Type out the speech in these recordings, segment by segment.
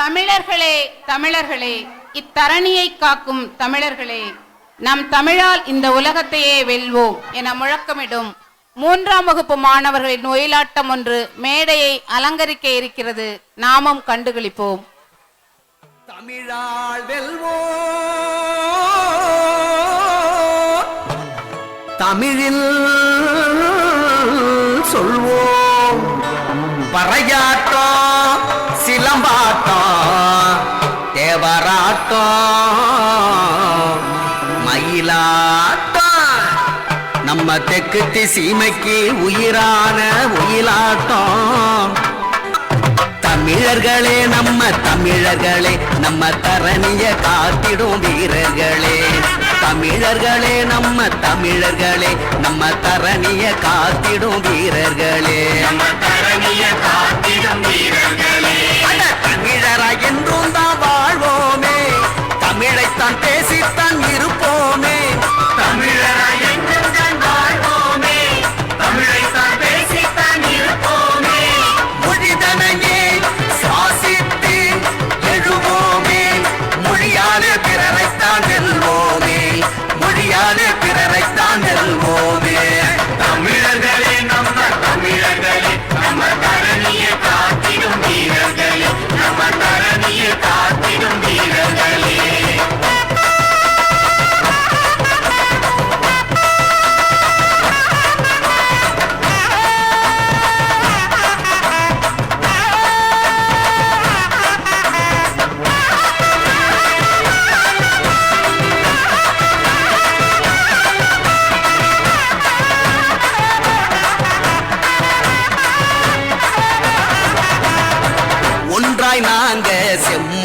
தமிழர்களே தமிழர்களே இத்தரணியை காக்கும் தமிழர்களே நம் தமிழால் இந்த உலகத்தையே வெல்வோம் என முழக்கமிடும் மூன்றாம் வகுப்பு மாணவர்களின் ஒயிலாட்டம் ஒன்று மேடையை அலங்கரிக்க இருக்கிறது. நாமும் கண்டுகளிப்போம். தமிழால் வெல்வோ தமிழில் சொல்வோம். பறையாட்ட சிலம்பாட்டம் தேவராட்டம் மயிலாட்டம் நம்ம தெற்கு சீமைக்கு உயிரான உயிலாட்டம் தமிழர்களே நம்ம தமிழர்களே நம்ம தரணிய காத்திடும் வீரர்களே. தமிழர்களே நம்ம தமிழர்களே நம்ம தரணிய காத்திடும் வீரர்களே. நம்ம தரணிய காத்திடும் வீரர்களே. என்றும்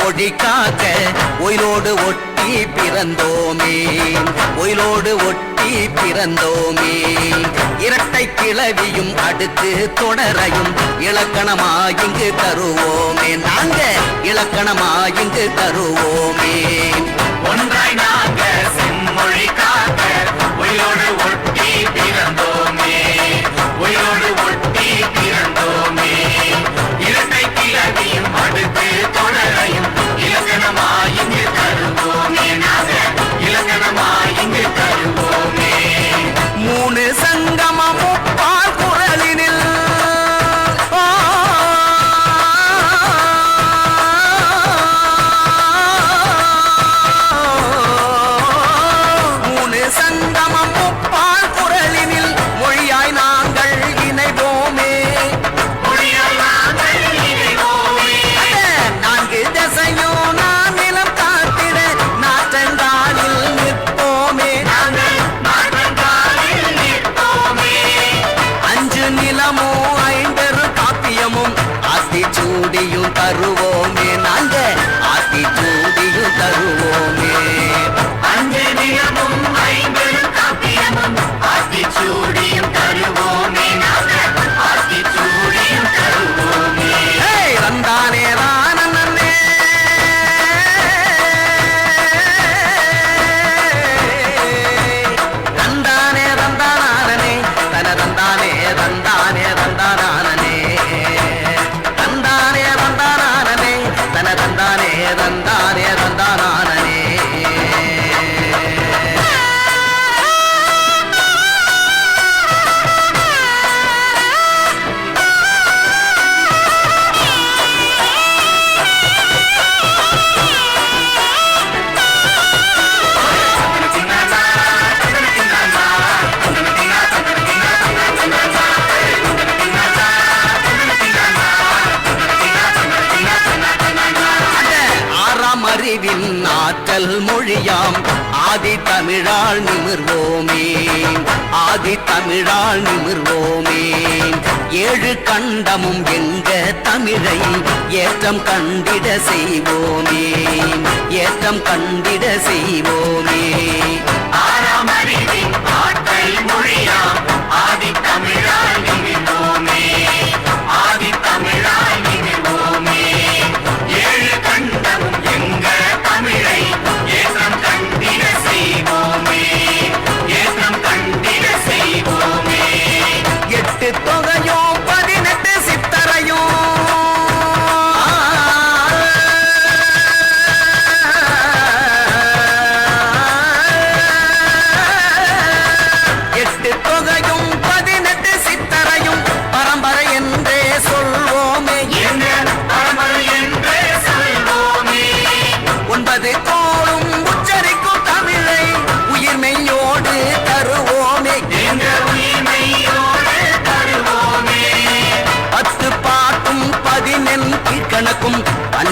செம்மொழி காக்க ஒயிலோடு ஒட்டி பிறந்தோமே. ஒயிலோடு ஒட்டி பிறந்தோமே. இரட்டை கிளவியும் அடுத்து தொடரையும் இலக்கணமாயிங்கு தருவோமே. நாங்க இலக்கணமாயிங்கு தருவோமே. ஒன்றாய் ஆதி தமிழால் நிமிர்வோமே. ஆதி தமிழால் நிமிர்வோமே. ஏழு கண்டமும் எங்க தமிழை ஏற்றம் கண்டிட செய்வோமே. ஏற்றம் கண்டிட செய்வோமே. ஆறாம் அறிவின் ஆற்றல் மொழியாம்.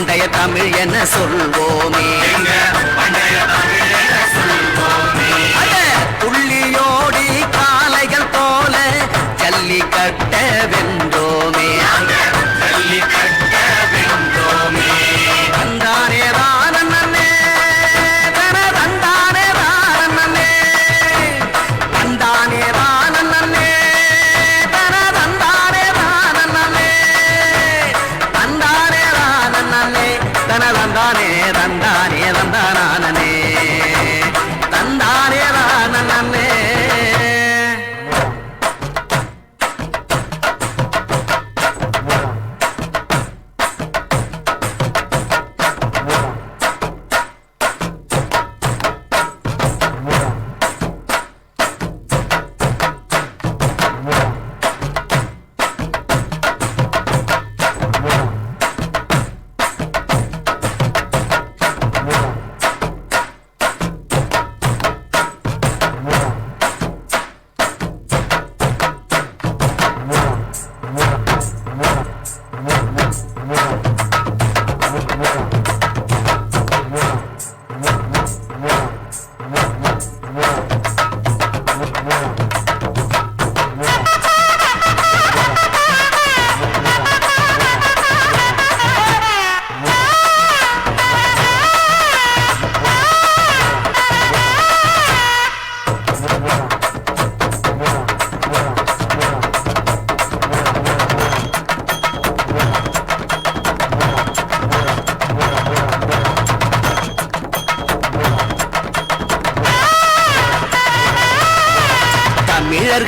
பண்டைய தமிழ் என சொல்வோமே. துள்ளியோடி காலைகள் போல ஜல்லிக்கட்ட வென்றோ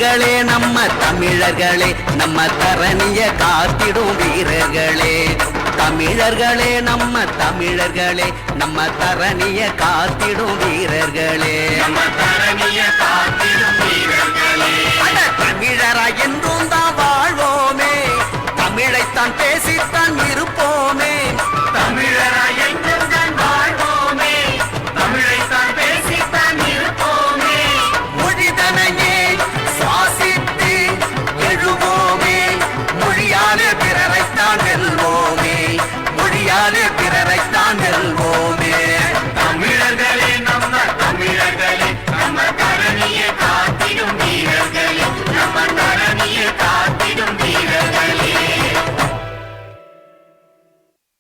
தமிழர்களே நம்ம தமிழர்களே நம்ம தரணிய காத்திடும் வீரர்களே. தமிழர்களே நம்ம தமிழர்களே நம்ம தரணிய காத்திடும் வீரர்களே. அட, தமிழரா என்றும் தான் வாழ்வோமே. தமிழைத்தான் பேசித்தான் இருப்போமே. தானே பிறரை தான் வெல்வோமே